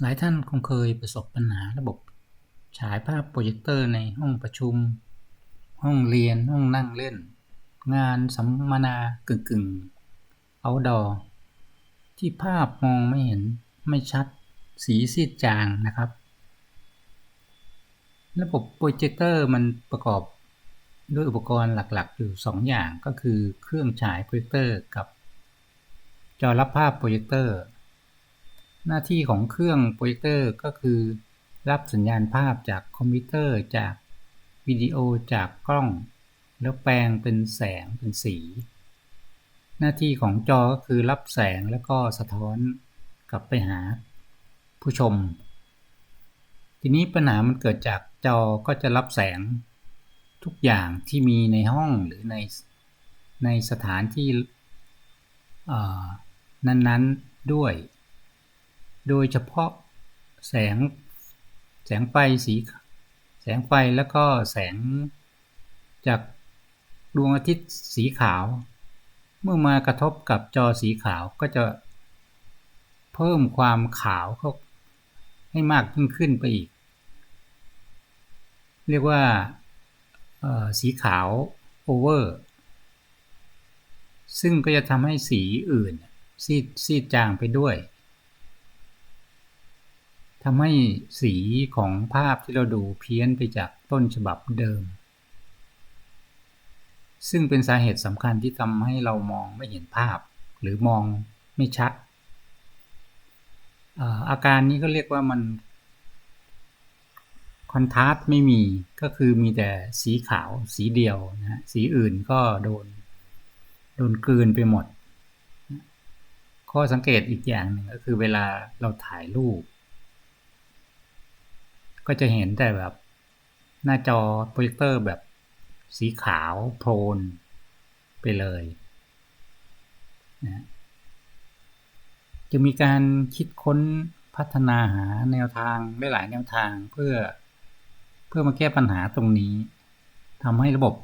หลายท่านคงเคยประสบปัญหาระบบฉายภาพโปรเจคเตอร์ในห้องประชุม ห้องเรียนห้องนั่งเล่น งานสัมมนากึ่งกึ่งเอาดอที่ภาพมองไม่เห็นไม่ชัดสีซีดจางนะครับ ระบบโปรเจคเตอร์มันประกอบด้วยอุปกรณ์หลักๆ อยู่ 2 อย่างก็คือเครื่องฉายโปรเจคเตอร์กับจอรับภาพโปรเจคเตอร์ หน้าที่ของเครื่องโปรเจคเตอร์ก็คือ รับสัญญาณภาพจากคอมพิวเตอร์จากวิดีโอจากกล้อง แล้วแปลงเป็นแสงเป็นสี หน้าที่ของจอก็คือรับแสงแล้วก็สะท้อนกลับไปหาผู้ชม ทีนี้ปัญหามันเกิดจากจอก็จะรับแสงทุกอย่างที่มีในห้องหรือในในสถานที่นั้นๆด้วย โดยเฉพาะแสงแสงไฟสีแสงไฟแล้วก็แสงจากดวงอาทิตย์สีขาว เมื่อมากระทบกับจอสีขาวก็จะเพิ่มความขาวเข้าให้มากยิ่งขึ้นไปอีก เรียกว่าสีขาวโอเวอร์ซึ่งก็จะทำให้สีอื่นซีดซีดจางไปด้วย ทำให้สีของภาพที่เราดูเพี้ยนไปจากต้นฉบับเดิม ซึ่งเป็นสาเหตุสำคัญที่ทำให้เรามองไม่เห็นภาพ หรือมองไม่ชัด อาการนี้ก็เรียกว่ามันคอนทราสต์ไม่มีก็คือมีแต่สีขาวสีเดียวนะสีอื่นก็โดน โดนกลืนไปหมด ข้อสังเกตอีกอย่างหนึ่งก็คือเวลาเราถ่ายรูป ก็จะเห็นแต่แบบหน้าจอโปรเจคเตอร์แบบสีขาวโพลนไปเลยนะจะมีการคิดค้นพัฒนาหาแนวทางได้หลายแนวทางเพื่อเพื่อมาแก้ปัญหาตรงนี้ทำให้ระบบ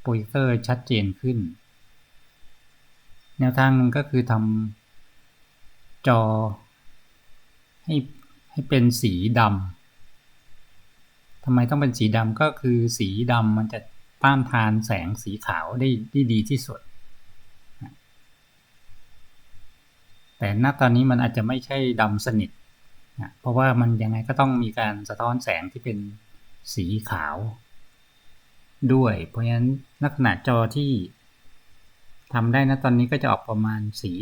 โปรเจคเตอร์ชัดเจนขึ้น แนวทางนึงก็คือทำจอให้ให้เป็นสีดำ ทำไมต้องเป็นสีดำก็คือสีดำมันจะต้านทานแสงสีขาวได้ได้ดีที่สุด แต่ณตอนนี้มันอาจจะไม่ใช่ดำสนิทเพราะว่ามันยังไงก็ต้องมีการสะท้อนแสงที่เป็นสีขาว ด้วย เพราะฉะนั้นลักษณะจอที่ทำได้นะตอนนี้ก็จะออกประมาณสี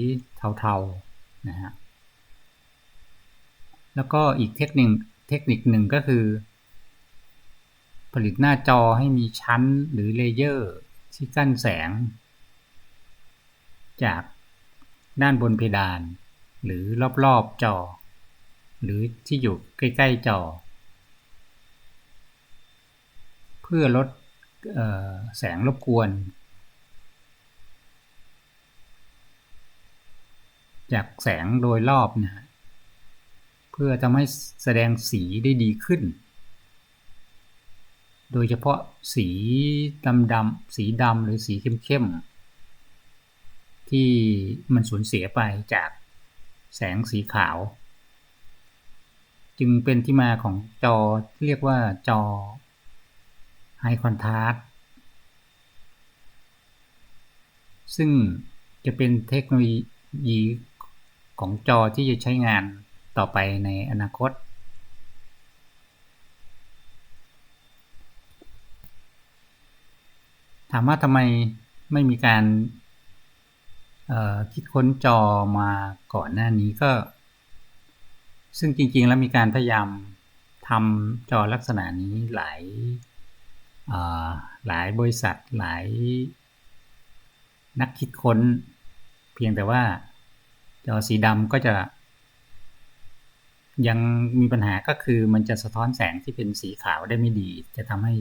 เทาๆนะฮะแล้วก็อีกเทคนิคเทคนิคหนึ่งก็คือ ผลิตหน้าจอให้มีชั้นหรือเลเยอร์ที่กั้นแสง จากด้านบนเพดาน หรือรอบๆจอ หรือที่อยู่ใกล้ๆจอ เพื่อลดแสงรบกวน จากแสงโดยรอบนะเพื่อทำให้แสดงสีได้ดีขึ้น โดยเฉพาะสีดำดำสีดำหรือสีเข้มๆ ที่มันสูญเสียไปจากแสงสีขาว จึงเป็นที่มาของจอเรียกว่าจอไฮคอนทาราสซึ่งจะเป็นเทคโนโลยีของจอที่จะใช้งานต่อไปในอนาคต ถามว่าทำไมไม่มีการคิดค้นจอมาก่อนหน้านี้ก็ ซึ่งจริงๆแล้วมีการพยายามทำจอลักษณะนี้หลายหลายบริษัทหลาย นักคิดค้น เพียงแต่ว่าจอสีดำก็จะ ยังมีปัญหาก็คือมันจะสะท้อนแสงที่เป็นสีขาวได้ไม่ดี จะทำให้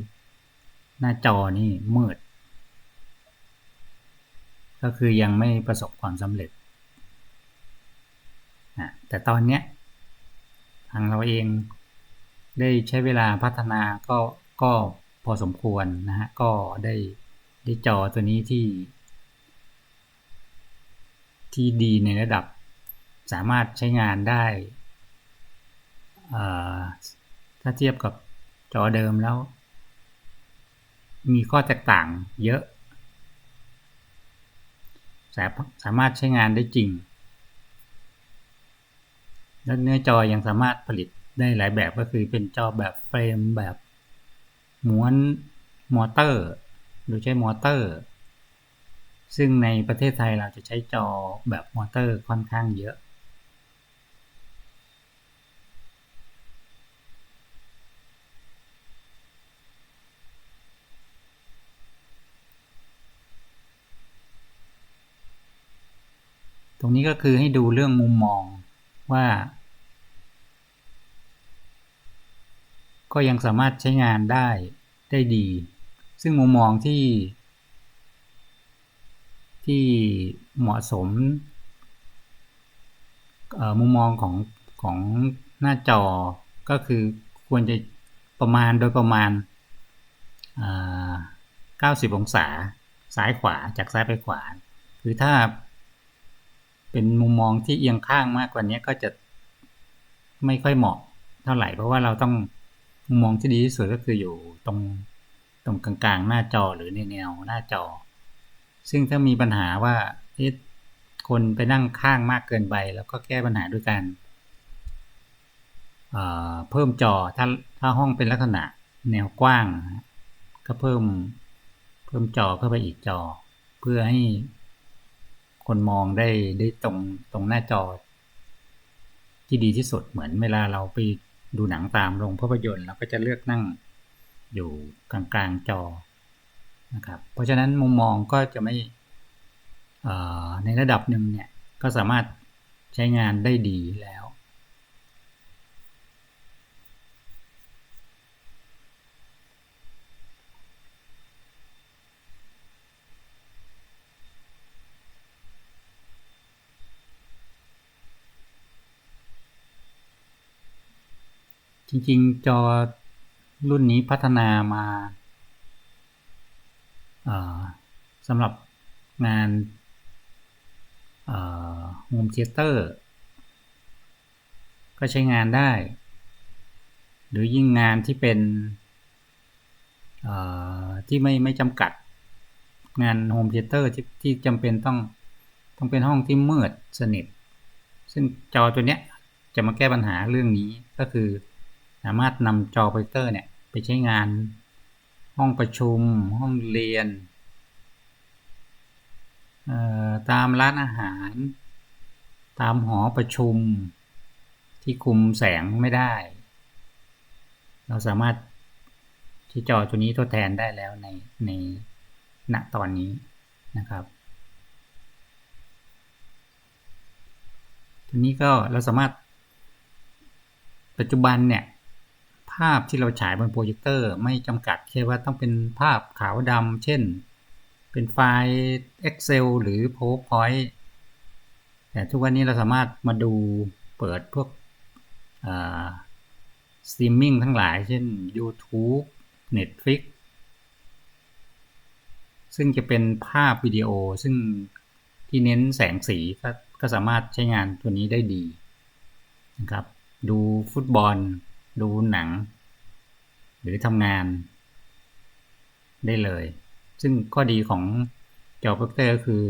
หน้าจอนี่มืด ก็คือยังไม่ประสบความสำเร็จแต่ตอนนี้ทางเราเองได้ใช้เวลาพัฒนาก็ก็พอสมควรนะฮะ ก็ได้ได้จอตัวนี้ที่ ที่ดีในระดับสามารถใช้งานได้ ถ้าเทียบกับจอเดิมแล้ว มีข้อแตกต่างเยอะ สามารถใช้งานได้จริง และเนื้อจอยังสามารถผลิตได้หลายแบบก็คือเป็นจอแบบเฟรมแบบม้วนมอเตอร์ โดยใช้มอเตอร์ ซึ่งในประเทศไทยเราจะใช้จอแบบมอเตอร์ค่อนข้างเยอะ รงนี้ก็คือให้ดูเรื่องมุมมองว่า ก็ยังสามารถใช้งานได้ได้ดี ซึ่งมุมมองที่ ที่เหมาะสมมุมมองของของหน้าจอก็คือควรจะประมาณโดยประมาณ 90 องศาซ้ายขวาจากซ้ายไปขวา คือถ้า เป็นมุมมองที่เอียงข้างมากกว่านี้ก็จะไม่ค่อยเหมาะเท่าไหร่ เพราะว่าเราต้องมุมมองที่ดีที่สุดก็คืออยู่ตรงตรงกลางๆหน้าจอหรือในแนวหน้าจอ ซึ่งถ้ามีปัญหาว่าคนไปนั่งข้างมากเกินไป แล้วก็แก้ปัญหาด้วยการเพิ่มจอถ้าถ้าห้องเป็นลักษณะแนวกว้าง ก็เพิ่มเพิ่มจอเข้าไปอีกจอ เพื่อให้ คนมองได้ได้ตรงตรงหน้าจอ ที่ดีที่สุดเหมือนเวลาเราไปดูหนังตามโรงภาพยนตร์เราก็จะเลือกนั่งอยู่กลางๆจอนะครับเพราะฉะนั้นมุมมองก็จะไม่ในระดับหนึ่งเนี่ยก็สามารถใช้งานได้ดีแล้ว จริงๆ จอรุ่นนี้พัฒนามาสำหรับงานโฮมเทเตอร์ก็ใช้งานได้ หรือยิ่งงานที่เป็นที่ไม่ไม่จำกัด งานโฮมเทเตอร์ที่ที่จำเป็นต้องต้องเป็นห้องที่มืดสนิท ซึ่งจอตัวเนี้ยจะมาแก้ปัญหาเรื่องนี้ก็คือ สามารถนำจอโปรเจคเตอร์เนี่ยไปใช้งาน ห้องประชุม ห้องเรียน ตามร้านอาหาร ตามหอประชุมที่คุมแสงไม่ได้ เราสามารถที่จอตัวนี้ทดแทนได้แล้วในในณตอนนี้นะครับทีนี้ก็เราสามารถปัจจุบันเนี่ย ภาพที่เราฉายบนโปรเจคเตอร์ไม่จำกัดแค่ว่าต้องเป็นภาพขาวดำเช่น เป็นไฟล์ Excel หรือ PowerPoint แต่ทุกวันนี้เราสามารถมาดูเปิดพวกสตรีมมิ่งทั้งหลายเช่น YouTube Netflix ซึ่งจะเป็นภาพวิดีโอซึ่งที่เน้นแสงสีก็ก็สามารถใช้งานตัวนี้ได้ดีนะครับ ดูฟุตบอล ดูหนัง หรือทำงานได้เลย ซึ่งข้อดีของจอโปรเจคเตอร์ก็คือ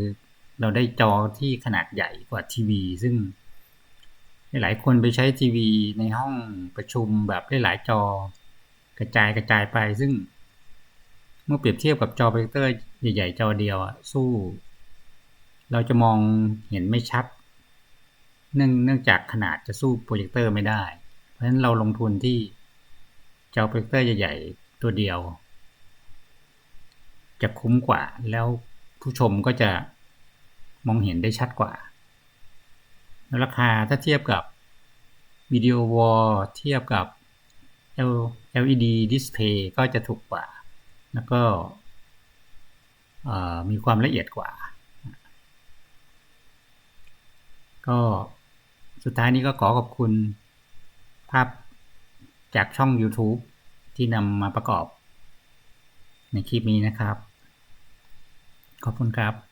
เราได้จอที่ขนาดใหญ่กว่าทีวี ซึ่งหลายคนไปใช้ทีวีในห้องประชุมแบบได้หลายจอกระจายกระจายไป ซึ่ง เมื่อเปรียบเทียบกับจอโปรเจคเตอร์ใหญ่ๆจอเดียวอะสู้ เราจะมองเห็นไม่ชัด เนื่องเนื่องจากขนาดจะสู้โปรเจคเตอร์ไม่ได้ เพราะฉะนั้นเราลงทุนที่ จอโปรเจคเตอร์ใหญ่ ๆ ตัวเดียว จะคุ้มกว่า แล้วผู้ชมก็จะมองเห็นได้ชัดกว่าแล้วราคาถ้าเทียบกับวิดีโอวอลเทียบกับ LED display ก็จะถูกกว่า แล้วก็มีความละเอียดกว่า ก็สุดท้ายนี้ก็ขอขอบคุณภาพ จากช่อง YouTube ที่นำมาประกอบ ในคลิปนี้นะครับ ขอบคุณครับ